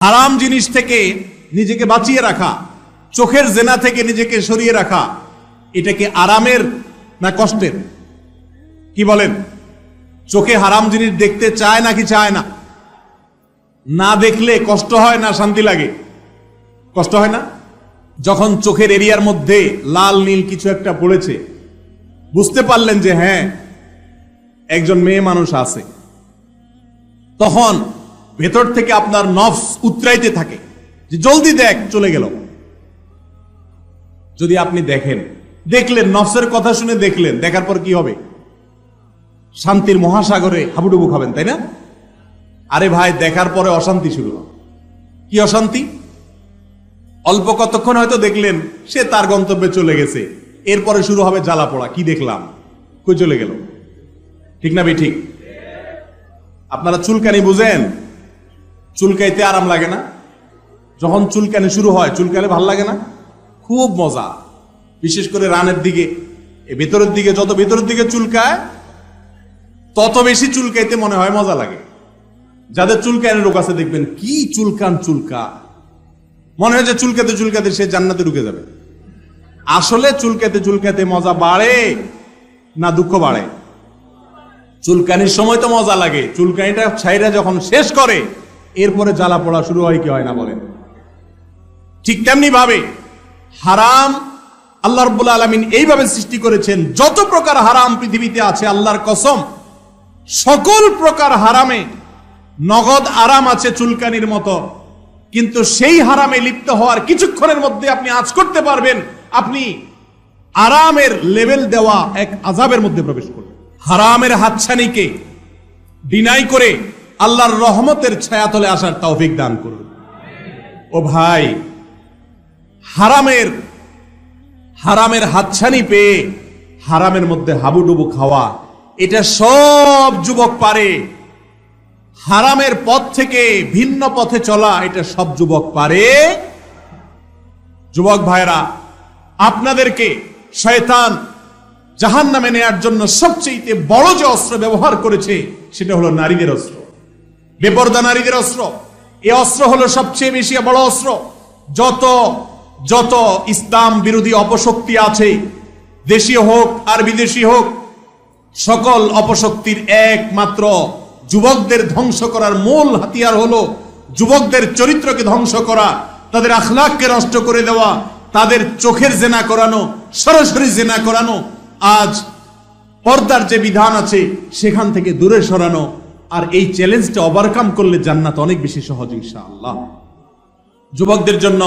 হারাম জিনিস থেকে নিজেকে বাঁচিয়ে রাখা, চোখের জেনা থেকে নিজেকে সরিয়ে রাখা, এটাকে আরামের না কষ্টের? কি বলেন? চোখে হারাম জিনিস দেখতে চায় নাকি চায় না? না দেখলে কষ্ট হয় না শান্তি লাগে? কষ্ট হয় না? যখন চোখের এরিয়ার মধ্যে লাল, নীল কিছু একটা পড়েছে, বুঝতে পারলেন যে হ্যাঁ একজন মেয়ে মানুষ আছে। তখন ভেতর থেকে আপনার নফস উতরাইতে থাকে। যে জলদি দেখ, চলে গেল। যদি আপনি দেখেন, দেখলেন, নফসের কথা শুনে দেখলেন, দেখার পর কি হবে? শান্তির মহাসাগরে হাবুডুবু খাবেন, তাই না? আরে ভাই, দেখার পরে অশান্তি শুরু হবে। কি অশান্তি? অল্প কতক্ষণ হয়তো দেখলেন, সে তার গন্তব্যে চলে গেছে। এরপরে শুরু হবে জ্বালা পোড়া, কি দেখলাম? কই চলে গেল? ঠিক না বে ঠিক? আপনারা চুলকানি বুঝেন? চুলকাইতে আরাম লাগে না। যখন চুলকানি শুরু হয় চুলকালে ভালো লাগে না? খুব মজা। বিশেষ করে রানের দিকে। এ ভেতরের দিকে, যত ভেতরের দিকে চুলকায়, তত বেশি চুলকাইতে মনে হয় মজা লাগে। যাদের চুলকানের রোগ আছে, দেখবেন কি চুলকান চুলকা। মনে হয় যে চুলকাতে চুলকাতে সে জান্নাতে ঢুকে যাবে। আসলে চুলকাতে চুলকাতে মজা বাড়ে না দুঃখ বাড়ে? চুলকানির সময় তো মজা লাগে। চুলকানিটা ছাইরা যখন শেষ করে এরপরে জ্বালা পড়া শুরু হয়, কি হয় না বলেন? ঠিক তেমনি ভাবে হারাম আল্লাহ রব্বুল আলমিন এইভাবে সৃষ্টি করেছেন, যত প্রকার হারাম পৃথিবীতে আছে আল্লাহর কসম, সকল প্রকার হারামে নগদ আরাম আছে চুলকানির মতো। কিন্তু সেই হারামে লিপ্ত হওয়ার কিছুক্ষণের মধ্যে আপনি আজ করতে পারবেন, আপনি আরামের লেভেল দেওয়া এক আজাবের মধ্যে প্রবেশ করবেন। হারামের হাতছানিকে ডিনাই করে আল্লাহর রহমতের ছায়াতলে আসার তৌফিক দান করুন। ও ভাই, হারামের হারামের হাতছানি পেয়ে হারামের মধ্যে হাবুডুবু খাওয়া, এটা সব যুবক পারে। হারামের পথ থেকে ভিন্ন পথে চলা, এটা সব যুবক পারে। যুবক ভাইরা, আপনাদেরকে শয়তান জাহান নামে নেয়ার জন্য সবচেয়ে বড় যে অস্ত্র ব্যবহার করেছে, সেটা হলো নারীদের অস্ত্র। বেপর্দা নারীদের অস্ত্র। এই অস্ত্র হলো সবচেয়ে বেশি বড় অস্ত্র। যত যত ইসলাম বিরোধী অপশক্তি আছে দেশীয় হোক আর বিদেশি হোক, সকল অপশক্তির একমাত্র যুবকদের ধ্বংস করার মূল হাতিয়ার হলো যুবকদের চরিত্রকে ধ্বংস করা, তাদের আখলাককে নষ্ট করে দেওয়া, তাদের চোখের জেনা করানো, সরাসরি জেনা করানো। আজ পর্দার যে বিধান আছে, সেখান থেকে দূরে সরানো। আর এই চ্যালেঞ্জটা ওভারকাম করলে জান্নাত অনেক বেশি সহজ, ইনশাআল্লাহ। যুবকদের জন্য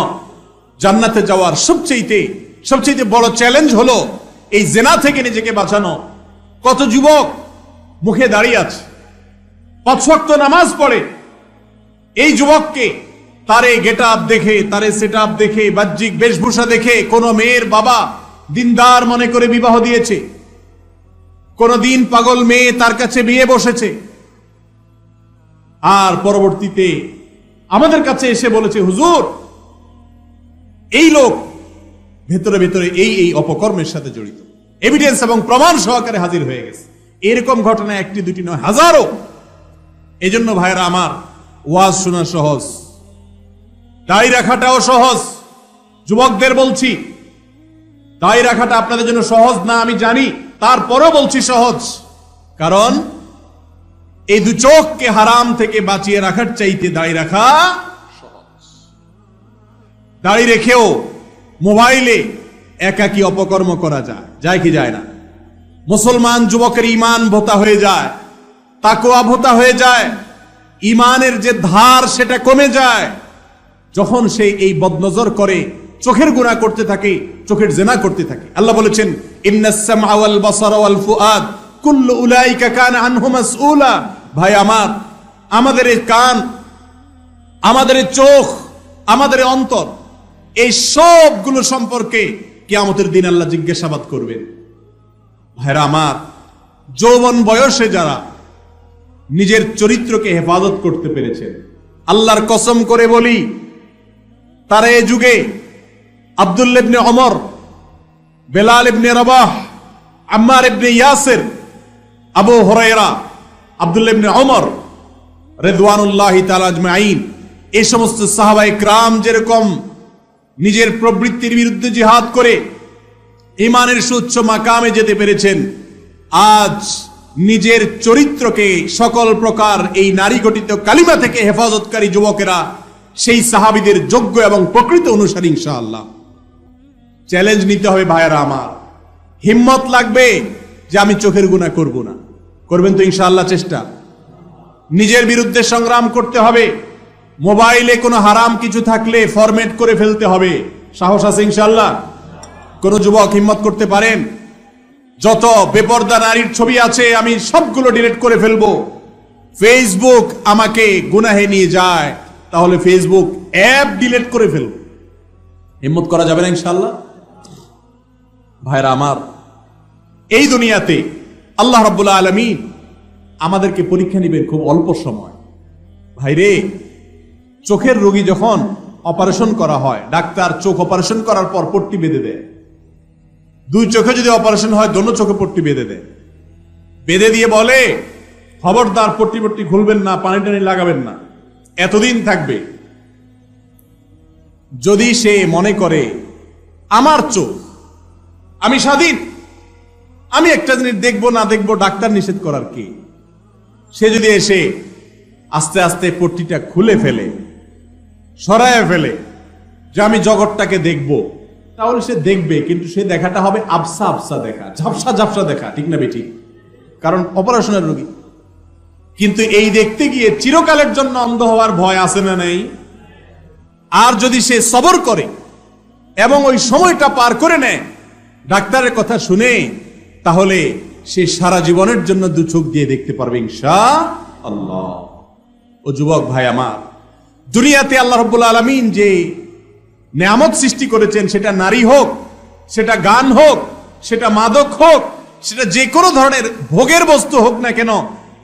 জান্নাতে যাওয়ার সবচেয়ে সবচেয়ে বড় চ্যালেঞ্জ হলো এই জেনা থেকে নিজেকে বাঁচানো। কত যুবক মুখে দাঁড়িয়ে আছে পাঁচ ওয়াক্ত নামাজ পড়ে। এই যুবককে তারে গেট আপ দেখে, তারে সেট আপ দেখে, বাহ্যিক বেশভূষা দেখে কোন মেয়ের বাবা দিনদার মনে করে বিবাহ দিয়েছে। কোন দিন পাগল মেয়ে তার কাছে বিয়ে বসেছে। আর পরবর্তীতে আমাদের কাছে এসে বলেছে, হুজুর, এই লোক ভেতরে ভেতরে এই এই অপকর্মের সাথে জড়িত। এভিডেন্স এবং প্রমাণ সহকারে হাজির হয়ে গেছে। এরকম ঘটনা একটি, দুটি নয়, হাজারো। এই জন্য ভাইরা আমার ওয়াজ শোনা সহজ। দায় রাখাটাও সহজ। যুবকদের বলছি দায় রাখাটা আপনাদের জন্য সহজ না আমি জানি, তারপরও বলছি সহজ। কারণ এই দু চোখকে হারাম থেকে বাঁচিয়ে রাখার চাইতে দায় রাখা দাড়ি রেখেও মোবাইলে একাকি অপকর্ম করা যায় যায় কি যায় না? মুসলমান যুবকের ইমান ভোতা হয়ে যায় তাকুয়া ভোতা হয়ে যায় ইমানের যে ধার সেটা কমে যায়। যখন সে এই বদনজর করে, চোখের গুণা করতে থাকে, চোখের জেনা করতে থাকে। আল্লাহ বলেছেন ইন্নাস সামআ ওয়াল বাসারা ওয়াল ফুআদ কুল্লু উলাইকা কানা আনহু মাসউলা। ভাই, আমার, আমাদের এই কান, আমাদের এই চোখ, আমাদের এই অন্তর, এই সবগুলো সম্পর্কে কিয়ামতের দিন আল্লাহ জিজ্ঞাসাবাদ করবেন। ভাইরা, আমার যৌবন বয়সে যারা নিজের চরিত্রকে হেফাজত করতে পেরেছেন আল্লাহর কসম করে বলি, তারা এ যুগে আবদুল্লেবনে অমর বেলাল ইবনে রবাহ, আম্মার ইবনে ইয়াসের, আবু হরাইরা আবদুল্লাহ ইবনে অমর রেদওয়ানুল্লাহ তালাজমাইন এই সমস্ত সাহাবাই ক্রাম যেরকম নিজের প্রবৃত্তির বিরুদ্ধে জিহাদ করে ইমানের সুচ্ছ মাকামে যেতে পেরেছেন, আজ নিজের চরিত্রকে সকল প্রকার এই নারী গঠিত কালিমা থেকে হেফাজতকারী যুবকেরা সেই সাহাবিদের যোগ্য এবং প্রকৃত অনুসারী ইনশাআল্লাহ। চ্যালেঞ্জ নিতে হবে ভাইয়ারা আমার। হিম্মত লাগবে যে আমি চোখের গুণা করব না। করবেন তো ইনশাআল্লাহ চেষ্টা। নিজের বিরুদ্ধে সংগ্রাম করতে হবে। মোবাইলে কোনো হারাম কিছু থাকলে ফরম্যাট করে ফেলতে হবে। সাহস আছে ইনশাআল্লাহ? কোন যুবক হিম্মত করতে পারেন? যত বেপর্দা নারীর ছবি আছে, আমি সবগুলো ডিলিট করে ফেলব। ফেসবুক আমাকে গুনাহে নিয়ে যায়, তাহলে ফেসবুক অ্যাপ ডিলিট করে ফেলব। হিম্মত করা যাবে না ইনশাআল্লাহ? ভাইরা আমার, এই দুনিয়াতে আল্লাহ রাব্বুল আলামিন আমাদেরকে পরীক্ষা নেবেন খুব অল্প সময়। ভাইরে, চোখের রোগী যখন অপারেশন করা হয়, ডাক্তার চোখ অপারেশন করার পর পট্টি বেঁধে দেয়। দুই চোখে যদি অপারেশন হয়, দোনো চোখে পট্টি বেঁধে দেয়। বেঁধে দিয়ে বলে, খবরদার, পট্টি পট্টি খুলবেন না, পানি টানি লাগাবেন না। এতদিন থাকবে। যদি সে মনে করে, আমার চোখ, আমি স্বাধীন। আমি একটা জিনিস দেখব, না দেখব, ডাক্তার নিষেধ করার কি? সে যদি এসে আস্তে আস্তে পট্টিটা খুলে ফেলে, সরায় ফেলে, যে আমি জগৎটাকে দেখব, তাহলে সে দেখবে, কিন্তু সে দেখাটা হবে আবসা আবসা দেখা, ঝাপসা ঝাপসা দেখা, ঠিক না বেটি কারণ অপারেশনের রোগী। কিন্তু এই দেখতে গিয়ে চিরকালের জন্য অন্ধ হওয়ার ভয় আছে না নেই? আর যদি সে সবর করে এবং ওই সময়টা পার করে নেয়, ডাক্তারের কথা শুনে তাহলে সে সারা জীবনের জন্য দু চোখ দিয়ে দেখতে পারবে ইনশা আল্লাহ। ও যুবক ভাই আমার, দুনিয়াতে আল্লাহ রব্বুল আলমিন যে নেয়ামত সৃষ্টি করেছেন, সেটা নারী হোক, সেটা গান হোক, সেটা মাদক হোক, সেটা যে কোনো ধরনের ভোগের বস্তু হোক না কেন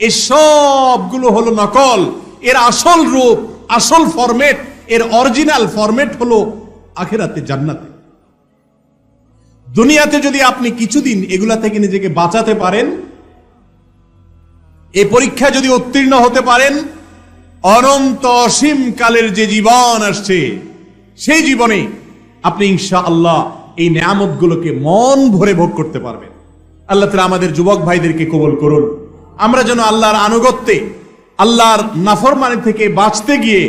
এই সবগুলো হলো নকল। এর আসল রূপ, আসল ফরম্যাট এর অরিজিনাল ফরম্যাট হলো আখেরাতে জান্নাতে। দুনিয়াতে যদি আপনি কিছুদিন এগুলা থেকে নিজেকে বাঁচাতে পারেন, এ পরীক্ষা যদি উত্তীর্ণ হতে পারেন, অনন্ত অসীম কালের যে জীবন আসছে, সেই জীবনে আপনি ইনশা আল্লাহ এই নিয়ামত গুলোকে মন ভরে ভোগ করতে পারবেন। আল্লাহ তালা আমাদের যুবক ভাইদেরকে কবল করুন। আমরা যেন আল্লাহর আনুগত্যে, আল্লাহর নাফরমানি থেকে বাঁচতে গিয়ে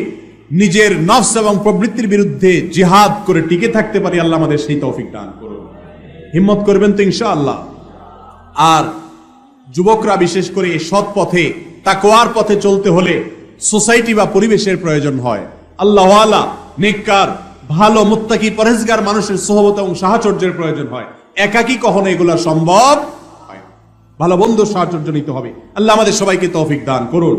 নিজের নফস এবং প্রবৃত্তির বিরুদ্ধে জিহাদ করে টিকে থাকতে পারি, আল্লাহ আমাদের সেই তৌফিক দান করুন। হিম্মত করবেন তো ইনশা আল্লাহ আর যুবকরা বিশেষ করে সৎ পথে তাকোয়ার পথে চলতে হলে সোসাইটি বা পরিবেশের প্রয়োজন হয়। আল্লাহওয়ালা নেককার, ভালো, মুত্তাকি পরেজগার মানুষের সহবত এবং সাহচর্যের প্রয়োজন হয়। একাকি কখনো এগুলা সম্ভব হয় ভালো বন্ধু সাহচর্য নিতে হবে। আল্লাহ আমাদের সবাইকে তৌফিক দান করুন।